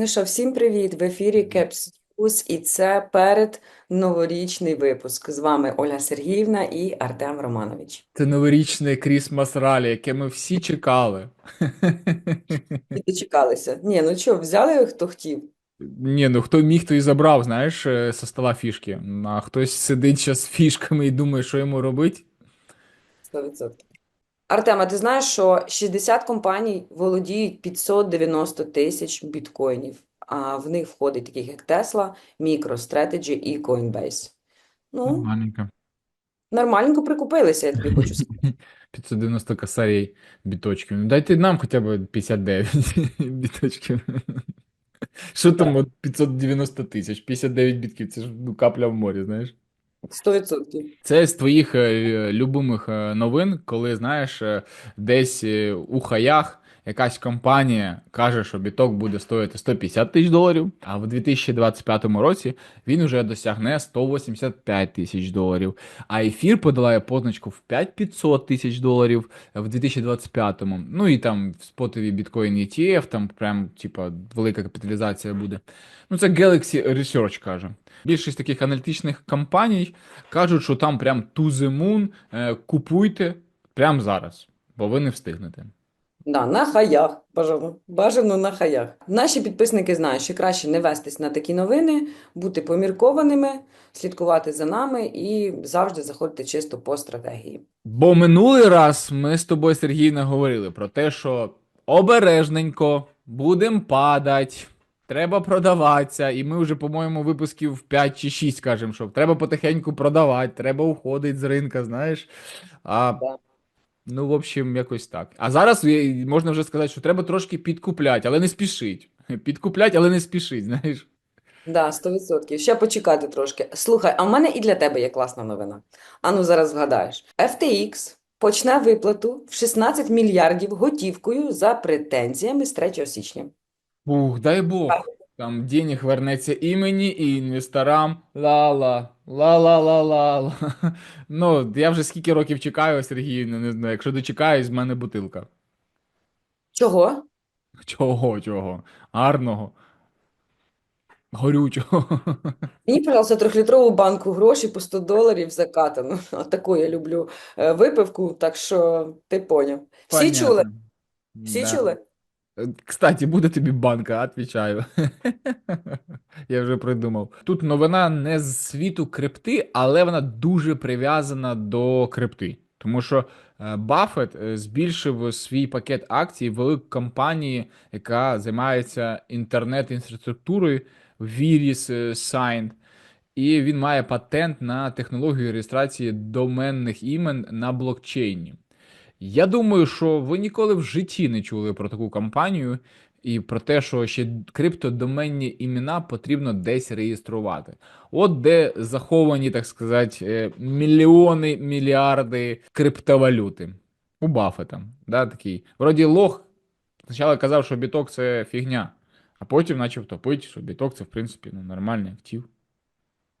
Ну що, всім привіт! В ефірі News і це перед новорічний випуск. З вами Оля Сергіївна і Артем Романович. Це новорічне Крісмас Ралі, яке ми всі чекали. І дочекалися. Ні, ну що, взяли хто хотів? Ні, ну хто міг, той і забрав, знаєш, е, со стола фішки. А хтось сидить зараз з фішками і думає, що йому робити. 100%. Артем, а ти знаєш, що 60 компаній володіють 590 тисяч біткоїнів, а в них входить таких як Tesla, MicroStrategy і Coinbase. Ну, Нормальненько. нормальненько прикупилися, я тобі хочу сказати. 590 косарей біточків. Ну дайте нам хоча б 59 біточків. Що там от 590 тисяч? 59 бітків, це ж ну, капля в морі, знаєш? 100%. Це з твоїх е, любимих е, новин, коли знаєш, е, десь у хаях якась компанія каже, що біток буде стоїти 150 тисяч доларів, а в 2025 році він вже досягне 185 тисяч доларів. А ефір подолає позначку в 5500 тисяч доларів в 2025-му. Ну і там в спотові біткоін ETF, там прям типа велика капіталізація буде. Ну це Galaxy Research каже. Більшість таких аналітичних компаній кажуть, що там прям to the moon, е, купуйте прямо зараз, бо ви не встигнете. Да, на хаях, бажано, бажано на хаях. Наші підписники знають, що краще не вестись на такі новини, бути поміркованими, слідкувати за нами і завжди заходити чисто по стратегії. Бо минулий раз ми з тобою, Сергійна, говорили про те, що обережненько будемо падати, треба продаватися, і ми вже, по-моєму, випусків 5 чи 6 кажемо, що треба потихеньку продавати, треба уходити з ринка, знаєш. А Да. Ну, в общем, якось так. А зараз е, можна вже сказати, що треба трошки підкупляти, але не спішить. Підкуплять, але не спішить, знаєш. Да, 100%. Ще почекати трошки. Слухай, а в мене і для тебе є класна новина. Ану, зараз вгадаєш. FTX почне виплату в 16 мільярдів готівкою за претензіями з 3 січня. Ух, дай Бог. Там денег вернеться і мені, і інвесторам. Ла-ла, ла-ла-ла-ла. Ну, я вже скільки років чекаю, Сергій, не знаю. Якщо дочекаюсь, з мене бутилка. Чого? Чого, чого? Гарного. Горючого. Мені, пожалуйста, трьохлітрову банку грошей по 100 доларів закатану. Таку я люблю е, випивку, так що ти поняв. Всі чули? Всі Да. чули? Кстати, буде тобі банка, отвечаю. Я вже придумав. Тут новина не з світу крипти, але вона дуже прив'язана до крипти. Тому що е, Баффет е, збільшив свій пакет акцій великої компанії, яка займається інтернет-інфраструктурою Viris е, Sign. І він має патент на технологію реєстрації доменних імен на блокчейні. Я думаю, що ви ніколи в житті не чули про таку компанію і про те, що ще криптодоменні імена потрібно десь реєструвати. От де заховані, так сказати, е, мільйони, мільярди криптовалюти. У Баффета. Да, такий. Вроді лох спочатку казав, що біток це фігня, а потім почав топити, що біток це, в принципі, ну, нормальний актив.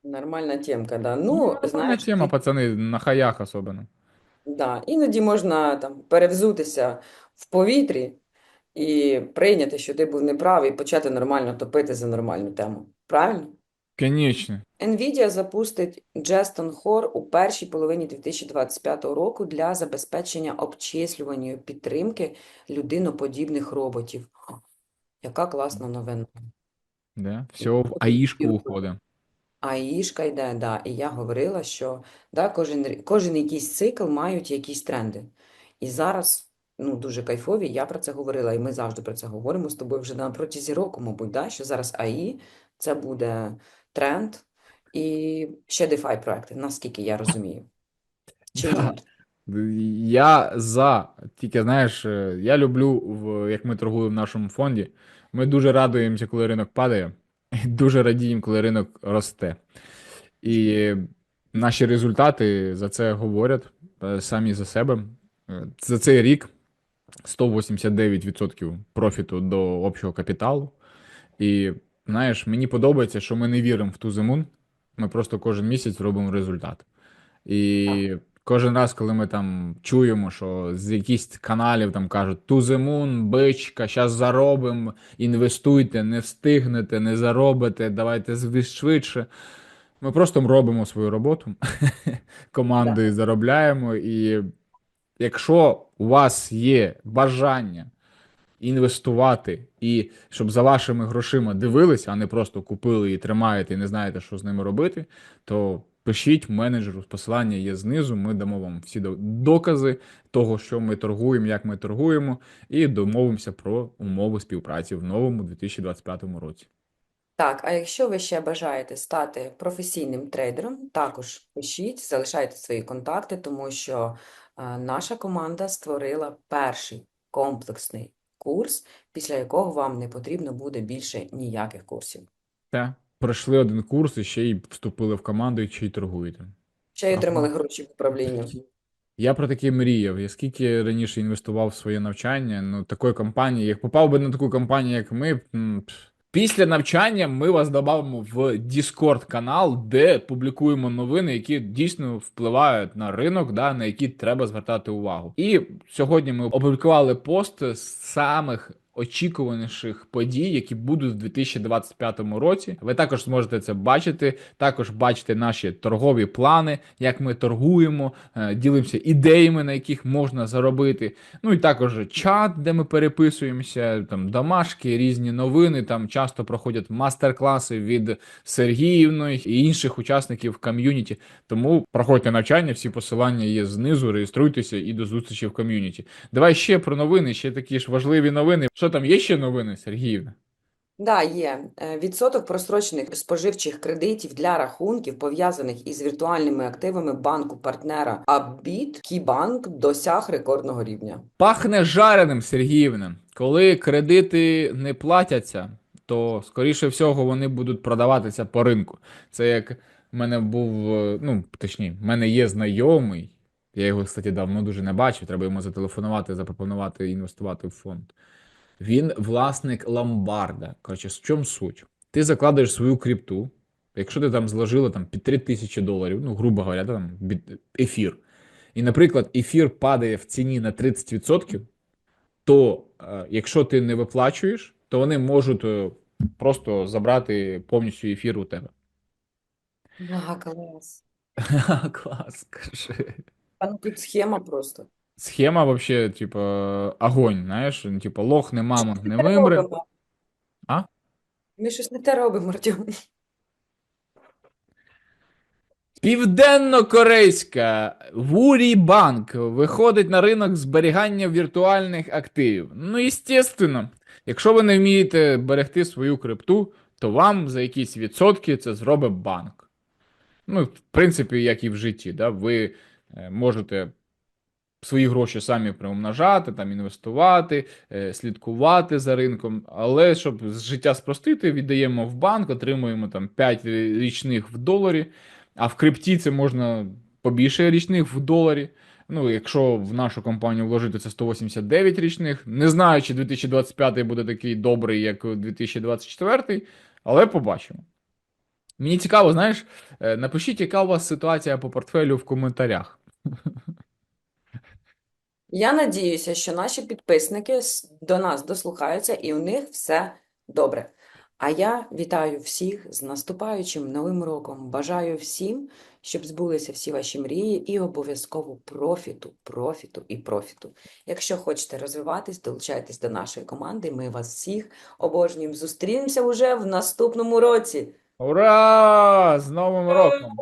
Нормальна темка, да. Ну, Нормальна знаєш, тема, пацани, на хаях особливо. Да, іноді можна там перевзутися в повітрі і прийняти, що ти був неправий, і почати нормально топити за нормальну тему. Правильно? Конечно. Nvidia запустить Jetson Core у першій половині 2025 року для забезпечення обчислюваної підтримки людиноподібних роботів. Яка класна новина. Да? Все в АІшку уходить. А ішка йде, да. І я говорила, що да, кожен, кожен якийсь цикл мають якісь тренди. І зараз ну, дуже кайфові, я про це говорила, і ми завжди про це говоримо з тобою вже на протязі року, мабуть, да, що зараз АІ це буде тренд і ще DeFi проекти, наскільки я розумію. Чи Да. ні? Я за. Тільки знаєш, е, я люблю, як ми торгуємо в нашому фонді. Ми дуже радуємося, коли ринок падає, дуже радіємо, коли ринок росте. І наші результати за це говорять е, самі за себе. Е, За цей рік 189% профіту до общого капіталу. І знаєш, мені подобається, що ми не віримо в ту зимун. Ми просто кожен місяць робимо результат. І Кожен раз, коли ми там чуємо, що з якихось каналів там кажуть to the moon, бичка, зараз заробимо, інвестуйте, не встигнете, не заробите, давайте швидше. Ми просто робимо свою роботу командою, заробляємо. І якщо у вас є бажання інвестувати і щоб за вашими грошима дивилися, а не просто купили і тримаєте, і не знаєте, що з ними робити, то пишіть менеджеру, посилання є знизу. Ми дамо вам всі докази того, що ми торгуємо, як ми торгуємо, і домовимося про умови співпраці в новому 2025 році. Так, а якщо ви ще бажаєте стати професійним трейдером, також пишіть, залишайте свої контакти, тому що е, наша команда створила перший комплексний курс, після якого вам не потрібно буде більше ніяких курсів. Та пройшли один курс і ще й вступили в команду, і ще й торгуєте. Ще й отримали гроші в управління. Я про таке мріяв. Я скільки раніше інвестував в своє навчання, ну такої компанії, як попав би на таку компанію, як ми. Після навчання ми вас додамо в Discord канал, де публікуємо новини, які дійсно впливають на ринок, да, на які треба звертати увагу. І сьогодні ми опублікували пост з самих очікуваніших подій, які будуть в 2025 році. Ви також зможете це бачити. Також бачите наші торгові плани, як ми торгуємо, е, ділимося ідеями, на яких можна заробити. Ну і також чат, де ми переписуємося, там домашки, різні новини. Там часто проходять мастер-класи від Сергіївної і інших учасників ком'юніті. Тому проходьте навчання, всі посилання є знизу. Реєструйтеся і до зустрічі в ком'юніті. Давай ще про новини, ще такі ж важливі новини. Що там є ще новини, Сергіївна? Да, є. Е, Відсоток прострочених споживчих кредитів для рахунків, пов'язаних із віртуальними активами банку-партнера Абіт, Кібанк досяг рекордного рівня. Пахне жареним, Сергіївна. Коли кредити не платяться, то скоріше всього вони будуть продаватися по ринку. Це як в мене був, е, ну точніше, в мене є знайомий. Я його, кстати, давно дуже не бачив. Треба йому зателефонувати, запропонувати інвестувати в фонд. Він власник ломбарда. Коротше, в чому суть? Ти закладаєш свою крипту. Якщо ти там зложила там під 3 тисячі доларів, ну, грубо говоря, там ефір. І, наприклад, ефір падає в ціні на 30%, то е, якщо ти не виплачуєш, то вони можуть е, просто забрати повністю ефір у тебе. Ага, клас. Клас, кажи. А ну тут схема просто. Схема вообще, типа, огонь, знаєш, ну, типа, лох не мамонт не Ми вимре. робимо. А? Ми щось не те робимо, Артем. Південно-корейська Вурі Банк виходить на ринок зберігання віртуальних активів. Ну, естественно, якщо ви не вмієте берегти свою крипту, то вам за якісь відсотки це зробить банк. Ну, в принципі, як і в житті, да? ви е, можете свої гроші самі приумножати, там інвестувати, е, слідкувати за ринком. Але щоб життя спростити, віддаємо в банк, отримуємо там 5 річних в доларі. А в крипті це можна побільше річних в доларі. Ну, якщо в нашу компанію вложити це 189 річних. Не знаю, чи 2025 буде такий добрий, як 2024, але побачимо. Мені цікаво, знаєш, е, напишіть, яка у вас ситуація по портфелю в коментарях. Я надіюся, що наші підписники до нас дослухаються і у них все добре. А я вітаю всіх з наступаючим новим роком. Бажаю всім, щоб збулися всі ваші мрії і обов'язково профіту, профіту і профіту. Якщо хочете розвиватись, долучайтесь до нашої команди. Ми вас всіх обожнюємо. Зустрінемося уже в наступному році. Ура! З Новим роком!